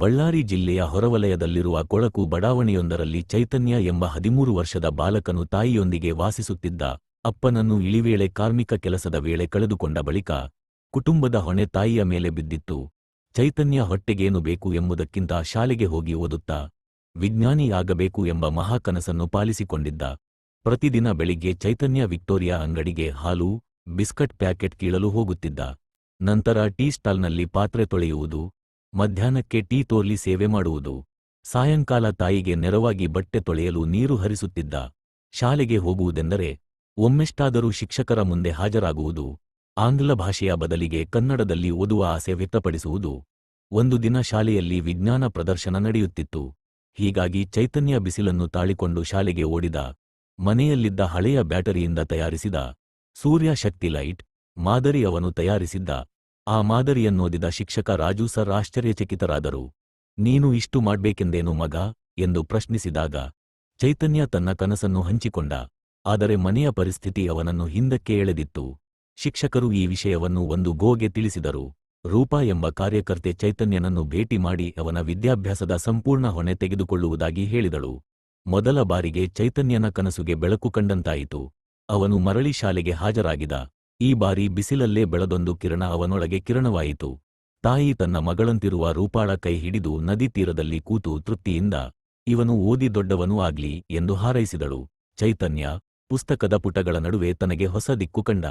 ಬಳ್ಳಾರಿ ಜಿಲ್ಲೆಯ ಹೊರವಲಯದಲ್ಲಿರುವ ಕೊಳಕು ಬಡಾವಣೆಯೊಂದರಲ್ಲಿ ಚೈತನ್ಯ ಎಂಬ ಹದಿಮೂರು ವರ್ಷದ ಬಾಲಕನು ತಾಯಿಯೊಂದಿಗೆ ವಾಸಿಸುತ್ತಿದ್ದ ಅಪ್ಪನನ್ನು ಇಳಿವೇಳೆ ಕಾರ್ಮಿಕ ಕೆಲಸದ ವೇಳೆ ಕಳೆದುಕೊಂಡ ಬಳಿಕ ಕುಟುಂಬದ ಹೊಣೆ ತಾಯಿಯ ಮೇಲೆ ಬಿದ್ದಿತ್ತು. ಚೈತನ್ಯ ಹೊಟ್ಟೆಗೇನು ಬೇಕು ಎಂಬುದಕ್ಕಿಂತ ಶಾಲೆಗೆ ಹೋಗಿ ಓದುತ್ತಾ ವಿಜ್ಞಾನಿಯಾಗಬೇಕು ಎಂಬ ಮಹಾಕನಸನ್ನು ಪಾಲಿಸಿಕೊಂಡಿದ್ದ. ಪ್ರತಿದಿನ ಬೆಳಿಗ್ಗೆ ಚೈತನ್ಯ ವಿಕ್ಟೋರಿಯಾ ಅಂಗಡಿಗೆ ಹಾಲು, ಬಿಸ್ಕಟ್ ಪ್ಯಾಕೆಟ್ ಕೀಳಲು ಹೋಗುತ್ತಿದ್ದ. ನಂತರ ಟೀ ಸ್ಟಾಲ್ನಲ್ಲಿ ಪಾತ್ರೆ ತೊಳೆಯುವುದು ಮಧ್ಯಾಹ್ನಕ್ಕೆ ಟೀ ತೋರ್ಲಿ ಸೇವೆ ಮಾಡುವುದು. ಸಾಯಂಕಾಲ ತಾಯಿಗೆ ನೆರವಾಗಿ ಬಟ್ಟೆ ತೊಳೆಯಲು ನೀರು ಹರಿಸುತ್ತಿದ್ದ. ಶಾಲೆಗೆ ಹೋಗುವುದೆಂದರೆ ಒಮ್ಮೆಷ್ಟಾದರೂ ಶಿಕ್ಷಕರ ಮುಂದೆ ಹಾಜರಾಗುವುದು. ಆಂಗ್ಲ ಭಾಷೆಯ ಬದಲಿಗೆ ಕನ್ನಡದಲ್ಲಿ ಓದುವ ಆಸೆ ವ್ಯಕ್ತಪಡಿಸುವುದು. ಒಂದು ದಿನ ಶಾಲೆಯಲ್ಲಿ ವಿಜ್ಞಾನ ಪ್ರದರ್ಶನ ನಡೆಯುತ್ತಿತ್ತು. ಹೀಗಾಗಿ ಚೈತನ್ಯ ಬಿಸಿಲನ್ನು ತಾಳಿಕೊಂಡು ಶಾಲೆಗೆ ಓಡಿದ. ಮನೆಯಲ್ಲಿದ್ದ ಹಳೆಯ ಬ್ಯಾಟರಿಯಿಂದ ತಯಾರಿಸಿದ. ಸೂರ್ಯಶಕ್ತಿ ಲೈಟ್, ಮಾದರಿ ಅವನು ತಯಾರಿಸಿದ್ದ. ಆ ಮಾದರಿಯನ್ನೋದಿದ ಶಿಕ್ಷಕ ರಾಜು ಸರ್ ಆಶ್ಚರ್ಯಚಕಿತರಾದರು. ನೀನು ಇಷ್ಟು ಮಾಡ್ಬೇಕೆಂದೇನು ಮಗ? ಎಂದು ಪ್ರಶ್ನಿಸಿದಾಗ ಚೈತನ್ಯ ತನ್ನ ಕನಸನ್ನು ಹಂಚಿಕೊಂಡ. ಆದರೆ ಮನೆಯ ಪರಿಸ್ಥಿತಿ ಅವನನ್ನು ಹಿಂದಕ್ಕೆ ಎಳೆದಿತ್ತು. ಶಿಕ್ಷಕರು ಈ ವಿಷಯವನ್ನು ಒಂದು ಗೋಗೆ ತಿಳಿಸಿದರು. ರೂಪಾ ಎಂಬ ಕಾರ್ಯಕರ್ತೆ ಚೈತನ್ಯನನ್ನು ಭೇಟಿ ಮಾಡಿ ಅವನ ವಿದ್ಯಾಭ್ಯಾಸದ ಸಂಪೂರ್ಣ ಹೊಣೆ ತೆಗೆದುಕೊಳ್ಳುವುದಾಗಿ ಹೇಳಿದಳು. ಮೊದಲ ಬಾರಿಗೆ ಚೈತನ್ಯನ ಕನಸುಗೆ ಬೆಳಕು ಕಂಡಂತಾಯಿತು. ಅವನು ಮರಳಿ ಶಾಲೆಗೆ ಹಾಜರಾಗಿದ ಈ ಬಾರಿ ಬಿಸಿಲಲ್ಲೇ ಬೆಳದೊಂದು ಕಿರಣ ಅವನೊಳಗೆ ಕಿರಣವಾಯಿತು. ತಾಯಿ ತನ್ನ ಮಗಳಂತಿರುವ ರೂಪಾಳ ಕೈ ಹಿಡಿದು ನದಿ ತೀರದಲ್ಲಿ ಕೂತು ತೃಪ್ತಿಯಿಂದ, ಇವನು ಓದಿ ದೊಡ್ಡವನೂ ಆಗ್ಲಿ ಎಂದು ಹಾರೈಸಿದಳು. ಚೈತನ್ಯ, ಪುಸ್ತಕದ ಪುಟಗಳ ನಡುವೆ ತನಗೆ ಹೊಸ ದಿಕ್ಕು ಕಂಡ.